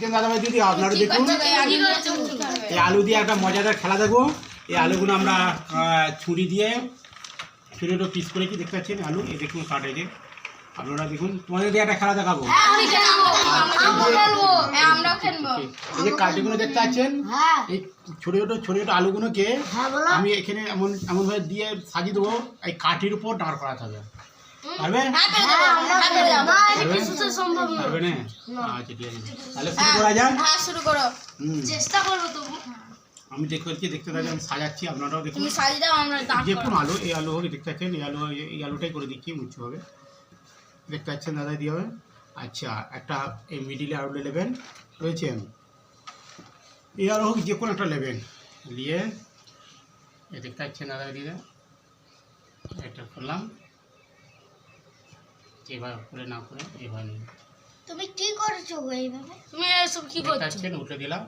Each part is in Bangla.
দেখেন দাদা ভাই দিদি আপনারা দেখুন। এই আলু দিয়ে একটা মজাদার খেলা দেখব এই আলুগুলো আমরা ছুরি দিয়ে ছোটো ছোটো পিস করেছি দেখতে পাচ্ছেন আলু? এই দেখুন কাট এই যে। আপনারা দেখুন তোমাদের দিয়ে একটা খেলা দেখাবো। আমরা এই যে কাটিগুলো দেখতে পাচ্ছেন? হ্যাঁ। এই ছোটো ছোটো ছোটো ছোটো আলুগুলোকে হ্যাঁ আমি এখানে এমন এমনভাবে দিয়ে সাজিয়ে দেবো এই কাঠির উপর দাঁড় করাতে হবে। পারবে? পেরে যাব পেরে পারবে? না। আচ্ছা ঠিক আছে। তাহলে শুরু করা যাক। হ্যাঁ শুরু করো। চেষ্টা করব তো। আমি দেখতে পাচ্ছি দেখতে পাচ্ছি আমি সাজাচ্ছি আপনারাও দেখুন। তুমি সাজিয়ে দাও আমরা দাঁত যে কোন আলু এই আলু হোক দেখতে পাচ্ছেন এই আলু এই আলুটাই করে দিচ্ছি মুচ্ছ হবে। দেখতে পাচ্ছেন দাদা দিয়ে হবে। আচ্ছা একটা এই মিডিলে আলু নেবেন রয়েছেন এই আলু হোক যে কোনো একটা নেবেন নিয়ে দেখতে পাচ্ছেন দাদা দিয়ে এটা করলাম এবার করে না করে এবার। তুমি কি করছ এইভাবে? তুমি এসব কি করছ? উঠে দিলাম।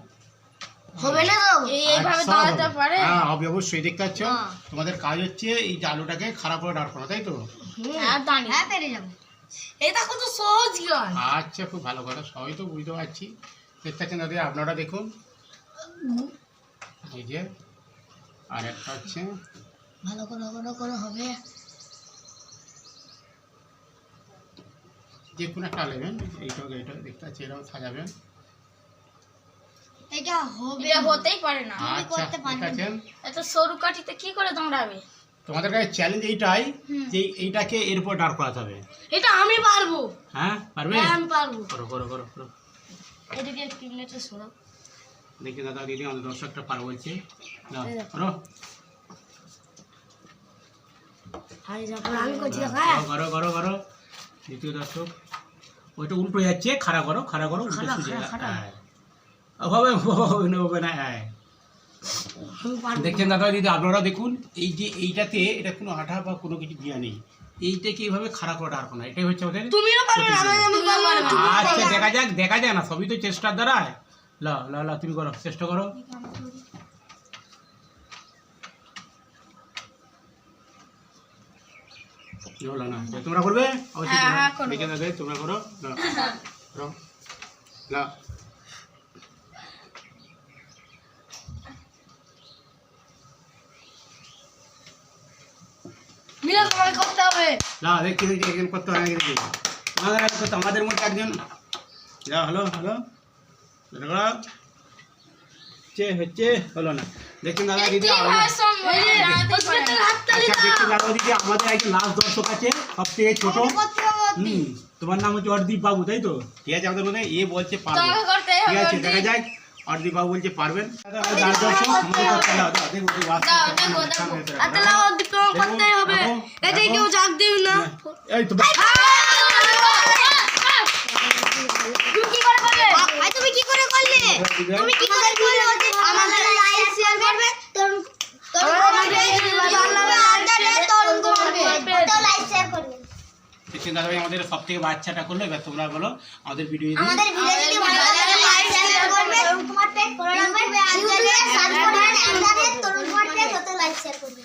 হবে না তো এইভাবে আচ্ছা, দাঁড়াতে হবে। পারে? হ্যাঁ হবে অবশ্যই দেখতে পাচ্ছ। হ্যাঁ। তোমাদের কাজ হচ্ছে এই আলুটাকে খারাপ করে দাঁড় করা তাই তো? হ্যাঁ হ্যাঁ পেরে যাব। এটা কত সহজ আচ্ছা খুব ভালো কথা সবাই তো বুঝতে পারছি। দেখতে পাচ্ছেন দাদা আপনারা দেখুন। এই যে আর একটা হচ্ছে। ভালো করে করে করে হবে। যে কোনো একটা নেবেন এইটাকে এইটা দেখতে পাচ্ছি এরকম সাজাবেন। এটা হবে এটা হতেই পারে না। তুমি আচ্ছা করতে পারবে এত সরু কাঠিতে কি করে দাঁড়াবে? তোমাদের কাছে চ্যালেঞ্জ এইটাই যে এইটাকে এর উপর দাঁড় করাতে হবে। এটা আমি পারব। হ্যাঁ পারবে? হ্যাঁ, আমি পারব। করো করো করো করো। এটাকে একটু মিনিটে সরো। দেখি দাদা দিদি আমাদের দর্শকটা পার বলছে। দেখো। করো। হাই যা আমি করছি করো, হ্যাঁ। করো করো করো। দ্বিতীয় দর্শক ওইটা উল্টো যাচ্ছে খাড়া করো খাড়া করো উল্টো সোজা। হবে হবে না হবে না। হ্যাঁ দেখছেন দাদা দিদি আপনারা দেখুন এই যে এইটাতে এটা কোনো আঠা বা কোনো কিছু দেওয়া নেই। এইটাকে এইভাবে খাড়া করে আর না এটাই হচ্ছে আমাদের আচ্ছা দেখা যাক দেখা যায় না সবই তো চেষ্টার দ্বারা ল ল ল তুমি করো চেষ্টা করো। হলো না তোমরা করবে? অবশ্যই হ্যাঁ, হ্যাঁ, তোমরা। দেখে দাদা তোমরা করো। না একজন করতে দেখি আমাদের আগে করতে আমাদের মধ্যে একজন। যা হলো হলো। এটা হচ্ছে হচ্ছে হলো না। দেখছেন দাদা দিদি আমাদের- আচ্ছা একজন লাস্ট দর্শক আছে সব থেকে ছোট হুম তোমার নাম হচ্ছে অর্দীপ বাবু তাই তো ঠিক আছে আমাদের মধ্যে এ বলছে পারবে ঠিক আছে দেখা যাক অর্দীপ বাবু বলছে পারবেন দাদা, লাস্ট দর্শক এই তো কি করে করলে তুমি কি করে করলে আমাদের লাইক শেয়ার করবে তরুণ তরুণ তোমাকে জানাবে আন্ডারে তরুণ তোমাকে ওটাও লাইক শেয়ার করবে দেখছেন দাদা আমাদের সব থেকে বাচ্চাটা করল এবার তোমরা বলো আমাদের ভিডিও যদি আমাদের ভিডিও যদি ভালো লাগে লাইক শেয়ার করবে। তরুণ কুমার টেক করে রাখবে। আন্ডারে সার্চ তরুণ কুমার টেক ওটাও লাইক শেয়ার করবে।